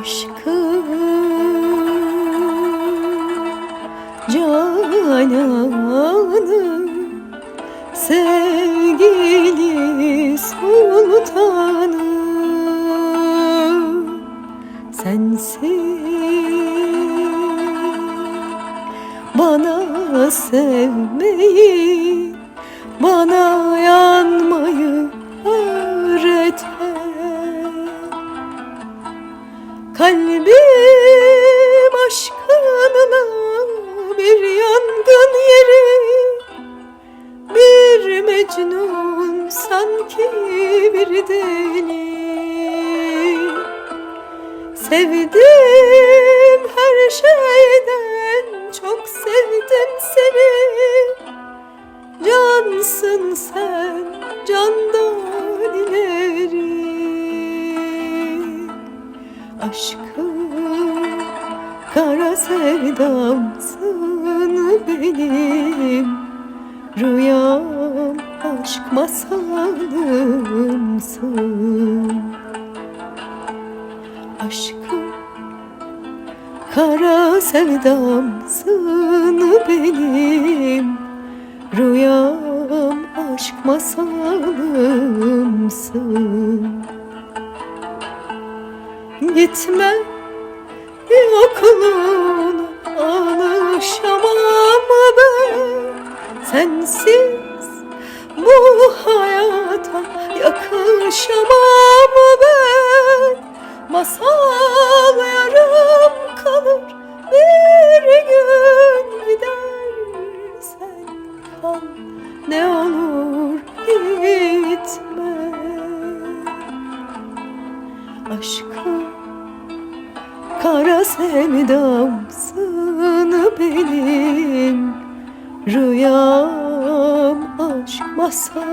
aşkım Cananım sevgili sultanım sensin bana sevmeyi bana yanmayı Kalbim aşkınla bir yangın yeri Bir mecnun sanki bir deli Sevdim her şeyden çok sevdim seni. Cansın sen candan Aşkım kara sevdamsın benim. Rüyam aşk masalımsın. Aşkım kara sevdamsın benim. Rüyam aşk masalımsın Gitme. Yokluğuna alışamam ben Sensiz bu hayata yakışamam ben Masal yarım kalır bir gün gidersen kal Ne olur gitme. Aşkım Kara sevdamsın benim. Rüyam aşk masalımsın.